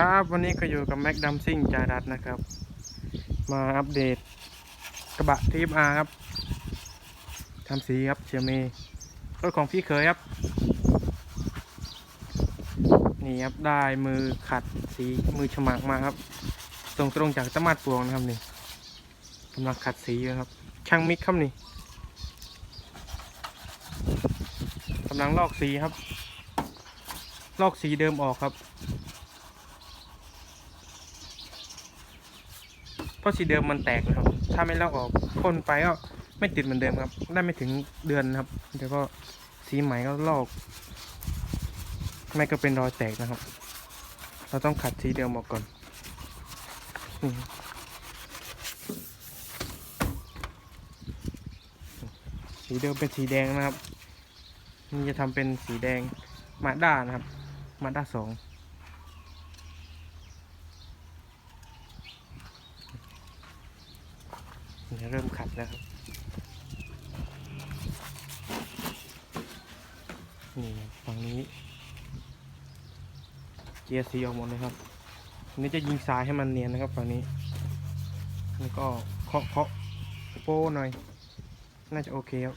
ครับวันนี้ก็อยู่กับแม็กดัมซิ่งจารัตนะครับ มาอัปเดตกระบะทีมอาครับทำสีครับเชียร์เมย์รถของพี่เคยครับ นี่ครับได้มือขัดสีมือฉมักมาครับส่งตรงจากตะมาดปวงนะครับนี่กำลังขัดสีอยู่ครับ ช่างมิกครับนี่กำลังลอกสีครับ ลอกสีเดิมออกครับ เพราะสีเดิมมันแตกนะครับ ถ้าไม่ลอกออกพ่นไปก็ไม่ติดเหมือนเดิมครับ ได้ไม่ถึงเดือนนะครับเดี๋ยวก็สีใหม่ก็ลอกไม่ก็เป็นรอยแตกนะครับ เราต้องขัดสีเดิมออกก่อนสีเดิมเป็นสีแดงนะครับ นี่จะทำเป็นสีแดงมาด้านะครับ มาด้าสอง เริ่มขัดแล้วครับนี่ฝั่งนี้ เกียร์สีออกหมดเลยครับนนี้จะยิงสายให้มันเนียนนะครับฝั่งนี้ แล้วก็เคาะเคาะโป้หน่อย น่าจะโอเคครับ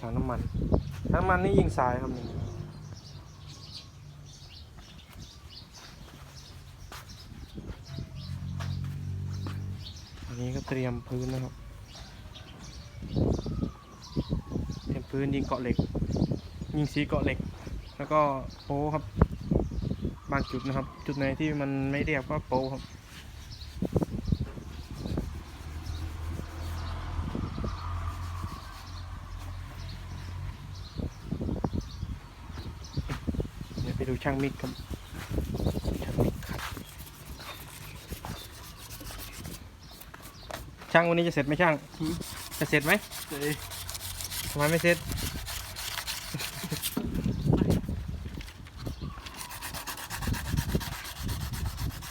ถังน้ำมันถังน้ำมันนี่ยิงสายครับนี่ นี้ก็เตรียมพื้นนะครับ เตรียมพื้นยิงเกาะเหล็ก ยิงสีเกาะเหล็ก แล้วก็โป้ครับ บางจุดนะครับ จุดไหนที่มันไม่เรียบก็โป้ครับเดี๋ยวไปดูช่างมิกครับ ช่างมิกครับ ช่างวันนี้จะเสร็จไหมช่าง จะเสร็จไหมทำไมไม่เสร็จ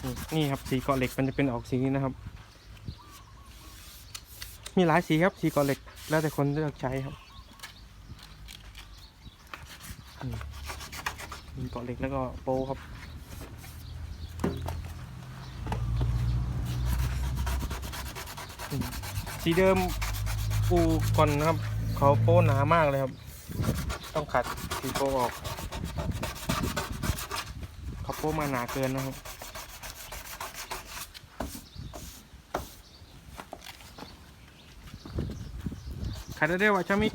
นี่นี่ครับสีเกาะเหล็กมันจะเป็นออกสีนี้นะครับ มีหลายสีครับสีเกาะเหล็กแล้วแต่คนเลือกใช้ครับนี่มีเกาะเหล็กแล้วก็โปครับ สีเดิมปูก่อนนะครับ เขาโป้หนามากเลยครับ ต้องขัดสีโป้ออก เขาโป้มาหนาเกินนะครับขัดได้เร็วอะชามิก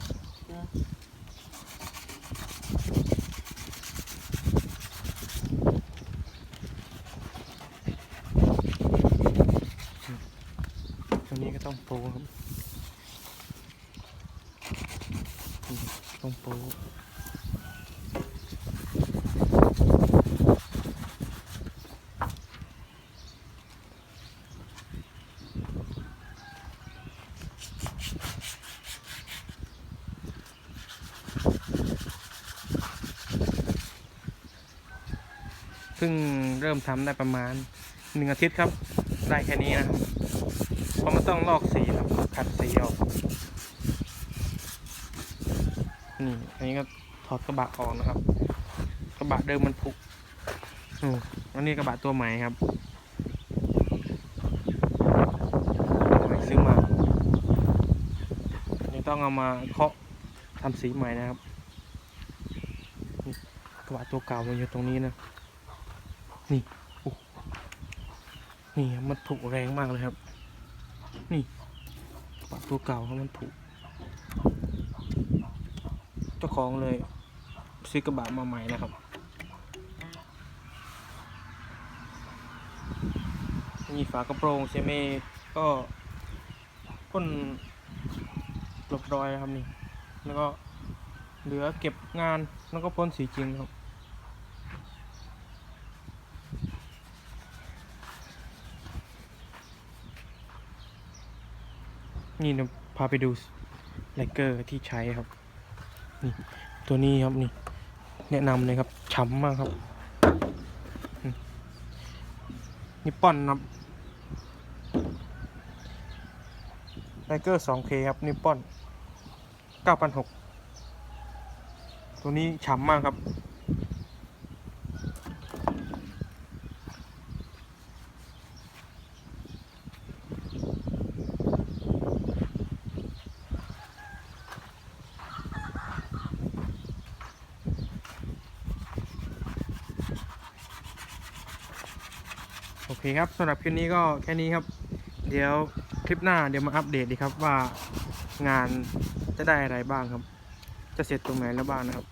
ตรงนี้ ก็ต้องโป้ครับต้องโป้เพิ่งเริ่มทำได้ประมาณหนึ่งอาทิตย์ครับ ได้แค่นี้นะ เพราะมันต้องลอกสีครับ ขัดสีออกนี่อันนี้ก็ถอดกระบะออกนะครับ กระบะเดิมมันผุอืมอันนี้กระบะตัวใหม่ครับใหม่ซื้อมาอันนี้ต้องเอามาเคาะทำสีใหม่นะครับนี่กระบะตัวเก่ามันอยู่ตรงนี้นะ นี่โอ้นี่ครับมันผุแรงมากเลยครับ นี่กระบะตัวเก่าครับมันผุเจ้าของเลยซื้อกระบะมาใหม่นะครับมีฝากระโปรงเซเมก็พ่นหลบรอยนะครับนี่ แล้วก็เหลือเก็บงานแล้วก็พ่นสีจริงครับ นี่นะพาไปดูไลเกอร์ที่ใช้ครับ นี่ตัวนี้ครับนี่ แนะนำเลยครับฉ่ำมากครับนี่ป้อนครับไ i เกอร์ 2K ครับนี่ป้อน9,600 ตัวนี้ฉ่ำมากครับ เคครับสำหรับคลิปนี้ก็แค่นี้ครับ เดี๋ยวคลิปหน้าเดี๋ยวมาอัปเดตดีครับว่างานจะได้อะไรบ้างครับ จะเสร็จตรงไหนแล้วบ้างนะครับ